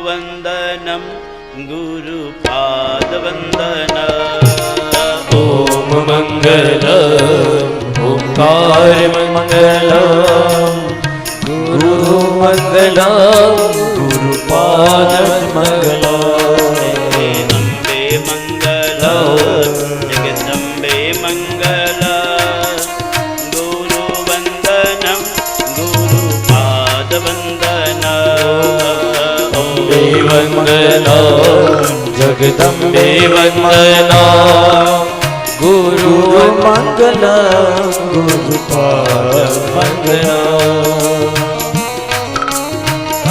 गुरुवन्दनं गुरुपादवन्दन ॐ मङ्गल ओङ्कार मङ्गल गुरु अम्बे मङ्गल जगदम्बे मङ्गल गुरु मङ्गल गुरुपाद मङ्गल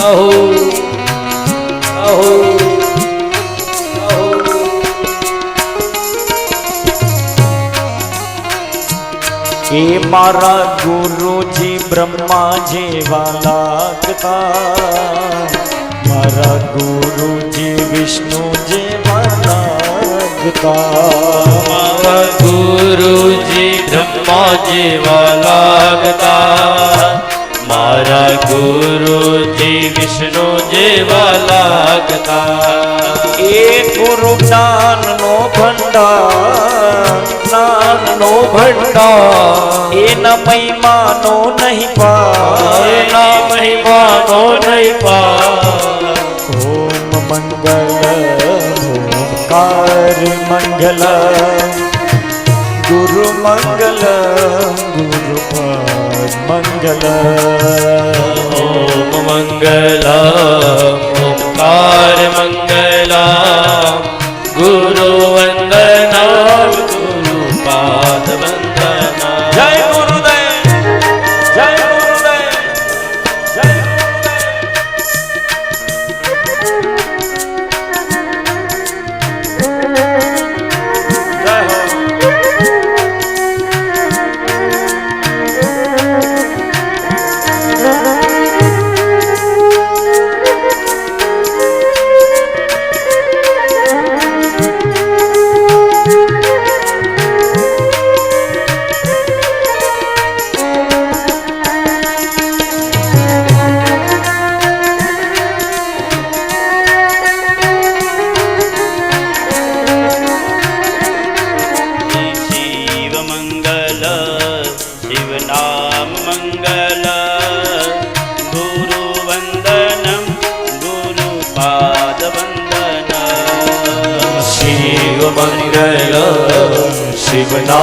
अहो अहो अहो એ મારા ગુરુજી બ્રહ્મા જેવા લાગતા મારા ગુરુજી વિષ્ણુ જેવા લાગતા. મારા ગુરુજી બ્રહ્મા જેવા લાગતા. મારા ગુરુજી વિષ્ણુ જેવા લાગતા. એ ગુરુ જ્ઞાનનો ભંડાર જ્ઞાનનો ભંડાર એના મહિમાનો નહીં પાર એના મહિમાનો નહીં પાર ઓમ મંગલ ઓમકાર મંગલ ગુરુ મંગલ ગુરુ પદ મંગલ ઓમ મંગલ ઓમકાર મંગલ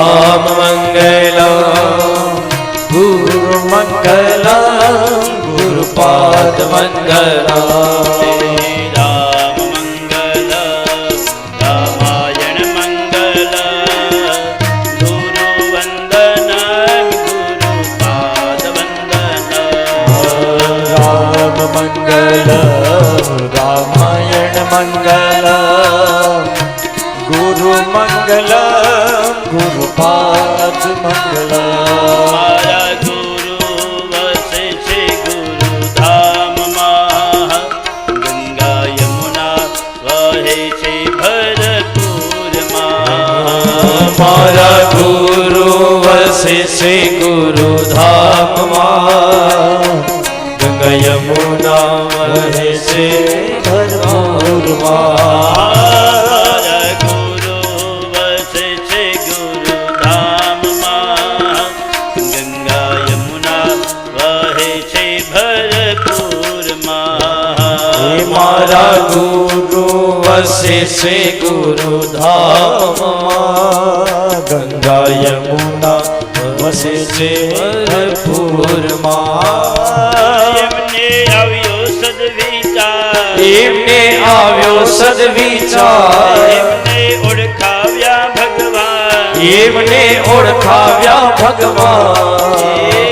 રામ મંગલા ગુરુ મંગલા ગુરુપાદ મંગલા મારા ગુરુ વસે છે ગુરુ ધામમાં ગંગા યમુના વહે છે ભરપૂરમાં મારા ગુરુ વસે છે ગુરુ ધામમાં ગંગા યમુના વસે છે ભરપૂરમાં એમને આવ્યો સદવિચાર એમને આવ્યો સદવિચાર એમને ઓળખાવ્યા ભગવાન એમને ઓળખાવ્યા ભગવાન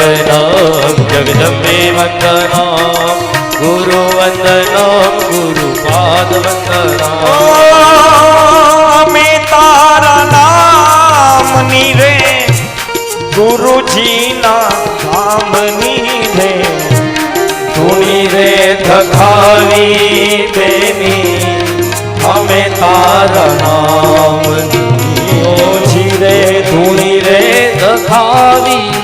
અંબે વંદના જગદંબે વંદના ગુરુ વંદના ગુરુ પાદ વંદના અમે તારા નામની રે ગુરુજીના ધામની રે ધૂણી રે ધખાવી બેની અમે તારા નામની ઓછી રે ધૂણી રે ધખાવી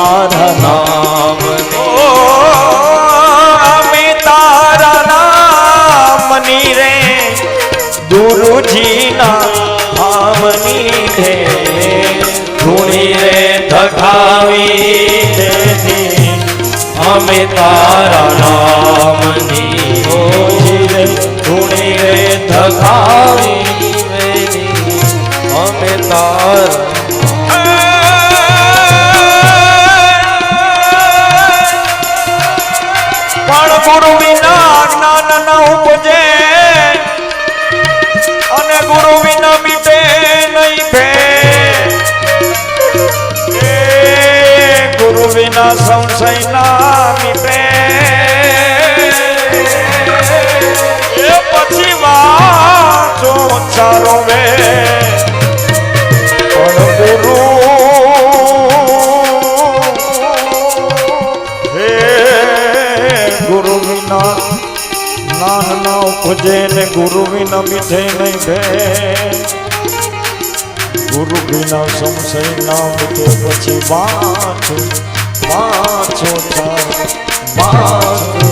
તારા નામ અમે તારા નામની રે. ગુરુજીના ધામની રે. ધૂણી રે ધખાવી બેની અમે તારા નામની ઓછી રે. ધૂણી રે ધખાવી અમે તારા વાંચો પણ ગુરુ હે ગુરુ વિના જ્ઞાન ના ઉપજે ગુરુ વિના મીઠે નહીં ભે ગુરુ વિના સંશય નામ કે પછી વાંચો વાંચો ચારો